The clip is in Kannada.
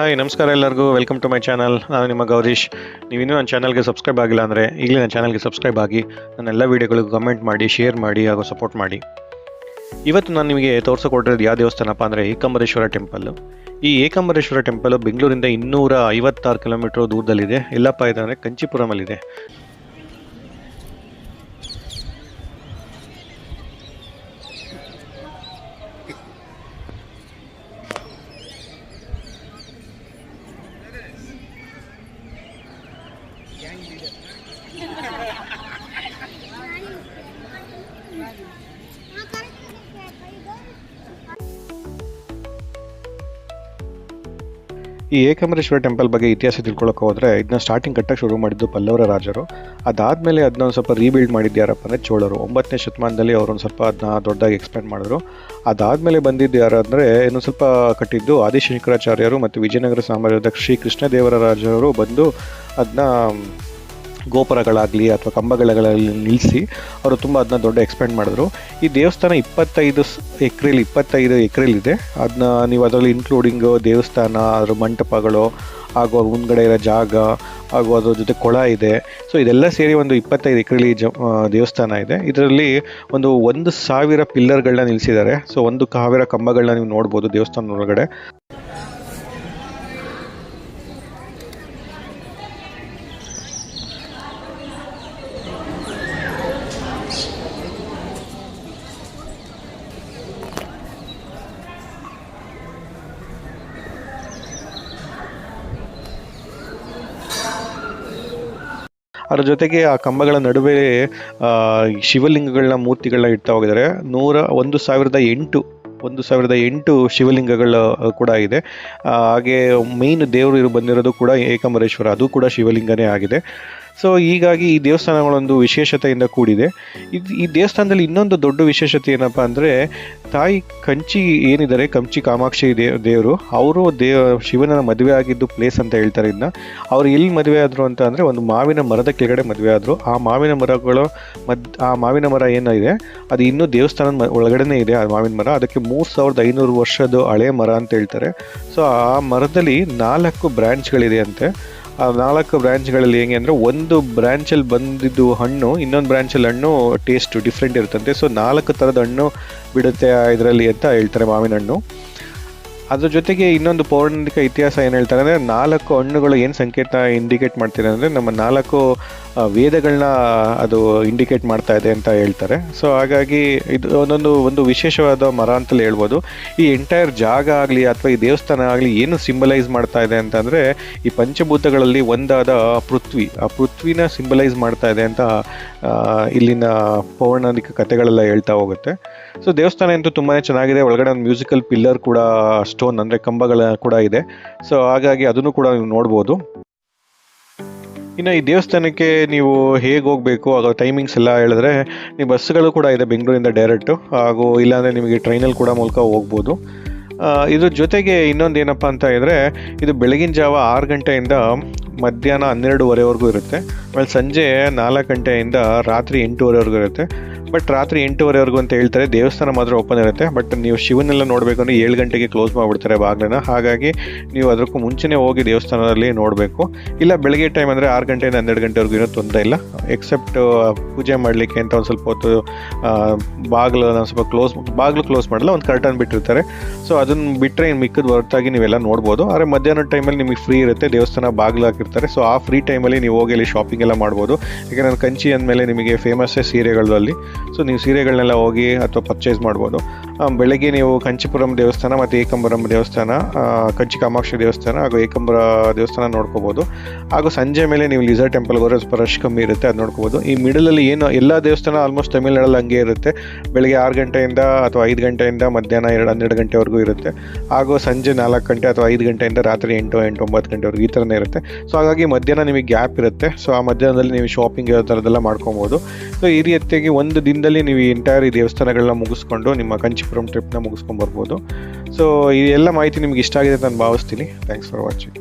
ಹಾಯ್ ನಮಸ್ಕಾರ ಎಲ್ಲರಿಗೂ. ವೆಲ್ಕಮ್ ಟು ಮೈ ಚಾನಲ್ ನಾನು ನಿಮ್ಮ ಗೌರೀಶ್. ನೀವಿನ್ನೂ ನನ್ನ ಚಾನಲ್ಗೆ ಸಬ್ಸ್ಕ್ರೈಬ್ ಆಗಿಲ್ಲ ಅಂದರೆ ಈಗಲೇ ನನ್ನ ಚಾನಲ್ಗೆ ಸಬ್ಸ್ಕ್ರೈಬ್ ಆಗಿ ನನ್ನ ಎಲ್ಲ ವೀಡಿಯೋಗಳಿಗೂ ಕಮೆಂಟ್ ಮಾಡಿ ಶೇರ್ ಮಾಡಿ ಹಾಗೂ ಸಪೋರ್ಟ್ ಮಾಡಿ. ಇವತ್ತು ನಾನು ನಿಮಗೆ ತೋರಿಸಿಕೊಟ್ಟಿರೋದು ಯಾವ ದೇವಸ್ಥಾನಪ್ಪ ಅಂದರೆ ಏಕಂಬರೇಶ್ವರ ಟೆಂಪಲ್ಲು ಈ ಏಕಂಬರೇಶ್ವರ ಟೆಂಪಲ್ ಬೆಂಗಳೂರಿಂದ ಇನ್ನೂರ ಐವತ್ತಾರು ಕಿಲೋಮೀಟರ್ ದೂರದಲ್ಲಿದೆ. ಎಲ್ಲಪ್ಪ ಇದೆ ಅಂದರೆ ಕಂಚಿಪುರಮಲ್ಲಿದೆ. ಈ ಏಕಮರೇಶ್ವರ ಟೆಂಪಲ್ ಬಗ್ಗೆ ಇತಿಹಾಸ ತಿಳ್ಕೊಳಕ್ಕೆ ಹೋದ್ರೆ ಇದನ್ನ ಸ್ಟಾರ್ಟಿಂಗ್ ಕಟ್ಟಕ್ಕೆ ಶುರು ಮಾಡಿದ್ದು ಪಲ್ಲವರ ರಾಜರು. ಅದಾದಮೇಲೆ ಅದನ್ನ ಒಂದು ಸ್ವಲ್ಪ ರೀಬಿಲ್ಡ್ ಮಾಡಿದ್ಯಾರಪ್ಪ ಅಂದರೆ ಚೋಳರು. ಒಂಬತ್ತನೇ ಶತಮಾನದಲ್ಲಿ ಅವರು ಒಂದು ಸ್ವಲ್ಪ ಅದನ್ನ ದೊಡ್ಡದಾಗಿ ಎಕ್ಸ್ಪ್ಯಾಂಡ್ ಮಾಡಿದ್ರು. ಅದಾದಮೇಲೆ ಬಂದಿದ್ದು ಯಾರು ಅಂದರೆ ಇನ್ನೊಂದು ಸ್ವಲ್ಪ ಕಟ್ಟಿದ್ದು ಆದಿಶಂಕರಾಚಾರ್ಯರು ಮತ್ತು ವಿಜಯನಗರ ಸಾಮ್ರಾಜ್ಯದ ಶ್ರೀ ಕೃಷ್ಣದೇವರಾಜರು ಬಂದು ಅದನ್ನ ಗೋಪುರಗಳಾಗಲಿ ಅಥವಾ ಕಂಬಗಳಲ್ಲಿ ನಿಲ್ಲಿಸಿ ಅವರು ತುಂಬ ಅದನ್ನ ದೊಡ್ಡ ಎಕ್ಸ್ಪೆಂಡ್ ಮಾಡಿದ್ರು. ಈ ದೇವಸ್ಥಾನ ಇಪ್ಪತ್ತೈದು ಎಕ್ರೆಲಿ ಇಪ್ಪತ್ತೈದು ಎಕ್ರೆಲಿದೆ ಅದನ್ನ ನೀವು ಅದರಲ್ಲಿ ಇನ್ಕ್ಲೂಡಿಂಗು ದೇವಸ್ಥಾನ, ಅದರ ಮಂಟಪಗಳು, ಹಾಗೂ ಅದ್ರ ಮುಂದ್ಗಡೆ ಇರೋ ಜಾಗ, ಹಾಗೂ ಅದ್ರ ಜೊತೆ ಕೊಳ ಇದೆ. ಸೊ ಇದೆಲ್ಲ ಸೇರಿ ಒಂದು ಇಪ್ಪತ್ತೈದು ಎಕರೆಲಿ ಜ ದೇವಸ್ಥಾನ ಇದೆ. ಇದರಲ್ಲಿ ಒಂದು ಒಂದು ಸಾವಿರ ಪಿಲ್ಲರ್ಗಳನ್ನ ನಿಲ್ಲಿಸಿದ್ದಾರೆ ಸೊ ಒಂದು ಸಾವಿರ ಕಂಬಗಳನ್ನ ನೀವು ನೋಡ್ಬೋದು ದೇವಸ್ಥಾನದ ಒಳಗಡೆ. ಅದ್ರ ಜೊತೆಗೆ ಆ ಕಂಬಗಳ ನಡುವೆ ಶಿವಲಿಂಗಗಳನ್ನ ಮೂರ್ತಿಗಳನ್ನ ಇಡ್ತಾ ಹೋಗಿದ್ದಾರೆ. ನೂರ ಒಂದು ಸಾವಿರದ ಎಂಟು, ಒಂದು ಸಾವಿರದ ಎಂಟು ಶಿವಲಿಂಗಗಳ ಕೂಡ ಇದೆ. ಹಾಗೆ ಮೇನ್ ದೇವರು ಇರು ಬಂದಿರೋದು ಕೂಡ ಏಕಮರೇಶ್ವರ. ಅದು ಕೂಡ ಶಿವಲಿಂಗನೇ ಆಗಿದೆ. ಸೊ ಹೀಗಾಗಿ ಈ ದೇವಸ್ಥಾನಗಳೊಂದು ವಿಶೇಷತೆಯಿಂದ ಕೂಡಿದೆ. ಇದು, ಈ ದೇವಸ್ಥಾನದಲ್ಲಿ ಇನ್ನೊಂದು ದೊಡ್ಡ ವಿಶೇಷತೆ ಏನಪ್ಪ ಅಂದರೆ, ತಾಯಿ ಕಂಚಿ ಏನಿದ್ದಾರೆ, ಕಂಚಿ ಕಾಮಾಕ್ಷಿ ದೇವ್ ದೇವರು, ಅವರು ದೇವ, ಶಿವನ ಮದುವೆ ಆಗಿದ್ದು ಪ್ಲೇಸ್ ಅಂತ ಹೇಳ್ತಾರೆ ಇದನ್ನ ಅವ್ರು ಎಲ್ಲಿ ಮದುವೆ ಆದರು ಅಂತ ಅಂದರೆ, ಒಂದು ಮಾವಿನ ಮರದ ಕೆಳಗಡೆ ಮದುವೆ ಆದರು. ಆ ಮಾವಿನ ಮರಗಳು ಮದ್, ಆ ಮಾವಿನ ಮರ ಏನಿದೆ, ಅದು ಇನ್ನೂ ದೇವಸ್ಥಾನದ ಒಳಗಡೆನೇ ಇದೆ ಆ ಮಾವಿನ ಮರ. ಅದಕ್ಕೆ ಮೂರು ಸಾವಿರದ ಐನೂರು ವರ್ಷದ ಹಳೆ ಮರ ಅಂತ ಹೇಳ್ತಾರೆ. ಸೊ ಆ ಮರದಲ್ಲಿ ನಾಲ್ಕು ಬ್ರ್ಯಾಂಚ್ಗಳಿದೆ ಅಂತೆ. ನಾಲ್ಕು ಬ್ರ್ಯಾಂಚ್ಗಳಲ್ಲಿ ಹೆಂಗೆ ಅಂದರೆ ಒಂದು ಬ್ರ್ಯಾಂಚಲ್ಲಿ ಬಂದಿದ್ದು ಹಣ್ಣು, ಇನ್ನೊಂದು ಬ್ರ್ಯಾಂಚಲ್ಲಿ ಹಣ್ಣು ಟೇಸ್ಟ್ ಡಿಫ್ರೆಂಟ್ ಇರುತ್ತಂತೆ. ಸೊ ನಾಲ್ಕು ಥರದ ಹಣ್ಣು ಬಿಡುತ್ತೆ ಇದರಲ್ಲಿ ಅಂತ ಹೇಳ್ತಾರೆ ಮಾವಿನ ಹಣ್ಣು. ಅದ್ರ ಜೊತೆಗೆ ಇನ್ನೊಂದು ಪೌರಾಣಿಕ ಇತಿಹಾಸ ಏನು ಹೇಳ್ತಾರೆ ಅಂದರೆ ನಾಲ್ಕು ಹಣ್ಣುಗಳು ಏನು ಸಂಕೇತ ಇಂಡಿಕೇಟ್ ಮಾಡ್ತಿದೆ ಅಂದರೆ ನಮ್ಮ ನಾಲ್ಕು ವೇದಗಳನ್ನ ಅದು ಇಂಡಿಕೇಟ್ ಮಾಡ್ತಾ ಇದೆ ಅಂತ ಹೇಳ್ತಾರೆ. ಸೊ ಹಾಗಾಗಿ ಇದು ಒಂದೊಂದು, ಒಂದು ವಿಶೇಷವಾದ ಮರ ಅಂತಲೇ ಹೇಳ್ಬೋದು. ಈ ಎಂಟೈರ್ ಜಾಗ ಆಗಲಿ ಅಥವಾ ಈ ದೇವಸ್ಥಾನ ಆಗಲಿ ಏನು ಸಿಂಬಲೈಸ್ ಮಾಡ್ತಾ ಇದೆ ಅಂತಂದರೆ ಈ ಪಂಚಭೂತಗಳಲ್ಲಿ ಒಂದಾದ ಪೃಥ್ವಿ. ಆ ಪೃಥ್ವಿನ ಸಿಂಬಲೈಸ್ ಮಾಡ್ತಾ ಇದೆ ಅಂತ ಇಲ್ಲಿನ ಪೌರಾಣಿಕ ಕಥೆಗಳೆಲ್ಲ ಹೇಳ್ತಾ ಹೋಗುತ್ತೆ. ಸೊ ದೇವಸ್ಥಾನ ಅಂತೂ ತುಂಬಾ ಚೆನ್ನಾಗಿದೆ. ಒಳಗಡೆ ಒಂದು ಮ್ಯೂಸಿಕಲ್ ಪಿಲ್ಲರ್ ಕೂಡ ಸ್ಟೋನ್ ಅಂದರೆ ಕಂಬಗಳ ಕೂಡ ಇದೆ. ಸೊ ಹಾಗಾಗಿ ಅದನ್ನು ಕೂಡ ನೀವು ನೋಡ್ಬೋದು. ಇನ್ನು ಈ ದೇವಸ್ಥಾನಕ್ಕೆ ನೀವು ಹೇಗೆ ಹೋಗಬೇಕು? ಆಗೋ ಟೈಮಿಂಗ್ಸ್ ಎಲ್ಲ ಹೇಳಿದ್ರೆ ನೀವು ಬಸ್ಸುಗಳು ಕೂಡ ಇದೆ ಬೆಂಗಳೂರಿಂದ ಡೈರೆಕ್ಟು ಹಾಗೂ ಇಲ್ಲಾಂದರೆ ನಿಮಗೆ ಟ್ರೈನಲ್ಲಿ ಕೂಡ ಮೂಲಕ ಹೋಗ್ಬೋದು. ಇದ್ರ ಜೊತೆಗೆ ಇನ್ನೊಂದು ಏನಪ್ಪ ಅಂತ ಇದ್ದರೆ ಇದು ಬೆಳಗಿನ ಜಾವ ಆರು ಗಂಟೆಯಿಂದ ಮಧ್ಯಾಹ್ನ ಹನ್ನೆರಡುವರೆವರೆಗೂ ಇರುತ್ತೆ. ಆಮೇಲೆ ಸಂಜೆ ನಾಲ್ಕು ಗಂಟೆಯಿಂದ ರಾತ್ರಿ ಎಂಟೂವರೆವರೆಗೂ ಇರುತ್ತೆ. ಬಟ್ ರಾತ್ರಿ ಎಂಟೂವರೆವರೆಗೂ ಅಂತ ಹೇಳ್ತಾರೆ, ದೇವಸ್ಥಾನ ಮಾತ್ರ ಓಪನ್ ಇರುತ್ತೆ, ಬಟ್ ನೀವು ಶಿವನೆಲ್ಲ ನೋಡಬೇಕು ಅಂದರೆ ಏಳು ಗಂಟೆಗೆ ಕ್ಲೋಸ್ ಮಾಡಿಬಿಡ್ತಾರೆ ಬಾಗ್ಲನ್ನ. ಹಾಗಾಗಿ ನೀವು ಅದಕ್ಕೂ ಮುಂಚೆನೇ ಹೋಗಿ ದೇವಸ್ಥಾನದಲ್ಲಿ ನೋಡಬೇಕು. ಇಲ್ಲ, ಬೆಳಗ್ಗೆ ಟೈಮ್ ಅಂದರೆ ಆರು ಗಂಟೆಯಿಂದ ಹನ್ನೆರಡು ಗಂಟೆವರೆಗೂ ಏನೂ ತೊಂದರೆ ಇಲ್ಲ. ಎಕ್ಸೆಪ್ಟ್ ಪೂಜೆ ಮಾಡಲಿಕ್ಕೆ ಅಂತ ಒಂದು ಸ್ವಲ್ಪ ಹೊತ್ತು ಬಾಗಿಲು ಸ್ವಲ್ಪ ಕ್ಲೋಸ್ ಬಾಗಿಲು ಕ್ಲೋಸ್ ಮಾಡಲ್ಲ, ಒಂದು ಕರ್ಟನ್ ಬಿಟ್ಟಿರ್ತಾರೆ. ಸೊ ಅದನ್ನು ಬಿಟ್ಟರೆ ಇನ್ನು ಮಿಕ್ಕದ ಹೊರತಾಗಿ ನೀವೆಲ್ಲ ನೋಡ್ಬೋದು. ಆದರೆ ಮಧ್ಯಾಹ್ನದ ಟೈಮಲ್ಲಿ ನಿಮಗೆ ಫ್ರೀ ಇರುತ್ತೆ, ದೇವಸ್ಥಾನ ಬಾಗಿಲು ಹಾಕಿರ್ತಾರೆ. ಸೊ ಆ ಫ್ರೀ ಟೈಮಲ್ಲಿ ನೀವು ಹೋಗಿ ಅಲ್ಲಿ ಶಾಪಿಂಗ್ ಎಲ್ಲ ಮಾಡ್ಬೋದು. ಯಾಕಂದ್ರೆ ನಾನು ಕಂಚಿ ಅಂದಮೇಲೆ ನಿಮಗೆ ಫೇಮಸ್ಸೇ ಸೀರೆಗಳು ಅಲ್ಲಿ. ಸೊ ನೀವು ಸೀರೆಗಳನ್ನೆಲ್ಲ ಹೋಗಿ ಅಥವಾ ಪರ್ಚೇಸ್ ಮಾಡ್ಬೋದು. ಬೆಳಗ್ಗೆ ನೀವು ಕಂಚಿಪುರಂ ದೇವಸ್ಥಾನ ಮತ್ತು ಏಕಂಬರಂ ದೇವಸ್ಥಾನ ಕಂಚಿ ಕಾಮಾಕ್ಷಿ ದೇವಸ್ಥಾನ ಹಾಗೂ ಏಕಂಬರ ದೇವಸ್ಥಾನ ನೋಡ್ಕೋಬೋದು. ಹಾಗೂ ಸಂಜೆ ಮೇಲೆ ನೀವು ಲಿಸರ್ ಟೆಂಪಲ್ಗೆ ಹೋದ್ರೆ ಸ್ವಲ್ಪ ರಶ್ ಕಮ್ಮಿ ಇರುತ್ತೆ, ಅದು ನೋಡ್ಕೋಬೋದು. ಈ ಮಿಡಲಲ್ಲಿ ಏನು, ಎಲ್ಲ ದೇವಸ್ಥಾನ ಆಲ್ಮೋಸ್ಟ್ ತಮಿಳ್ನಾಡಲ್ಲಿ ಹಂಗೆ ಇರುತ್ತೆ. ಬೆಳಗ್ಗೆ ಆರು ಗಂಟೆಯಿಂದ ಅಥವಾ ಐದು ಗಂಟೆಯಿಂದ ಮಧ್ಯಾಹ್ನ ಎರಡು ಹನ್ನೆರಡು ಗಂಟೆವರೆಗೂ ಇರುತ್ತೆ. ಹಾಗೂ ಸಂಜೆ ನಾಲ್ಕು ಗಂಟೆ ಅಥವಾ ಐದು ಗಂಟೆಯಿಂದ ರಾತ್ರಿ ಎಂಟು ಎಂಟು ಒಂಬತ್ತು ಗಂಟೆವರೆಗೂ ಈ ಥರನೇ ಇರುತ್ತೆ. ಸೊ ಹಾಗಾಗಿ ಮಧ್ಯಾಹ್ನ ನಿಮಗೆ ಗ್ಯಾಪ್ ಇರುತ್ತೆ. ಸೊ ಆ ಮಧ್ಯಾಹ್ನದಲ್ಲಿ ನೀವು ಶಾಪಿಂಗ್ ಯಾವ ಥರದ್ದೆಲ್ಲ ಮಾಡ್ಕೊಬೋದು. ಸೊ ಈ ರೀತಿಯಾಗಿ ಒಂದು ದಿನದಲ್ಲಿ ನೀವು ಎಂಟೈರ್ ಈ ದೇವಸ್ಥಾನಗಳನ್ನ ಮುಗಿಸ್ಕೊಂಡು ನಿಮ್ಮ ಕಂಚಿಪುರಂ ಟ್ರಿಪ್ನ ಮುಗಿಸ್ಕೊಂಡು ಬರ್ಬೋದು. ಸೊ ಇದೆಲ್ಲ ಮಾಹಿತಿ ನಿಮ್ಗೆ ಇಷ್ಟ ಆಗಿದೆ ಅಂತ ನಾನು ಭಾವಿಸ್ತೀನಿ. Thanks for watching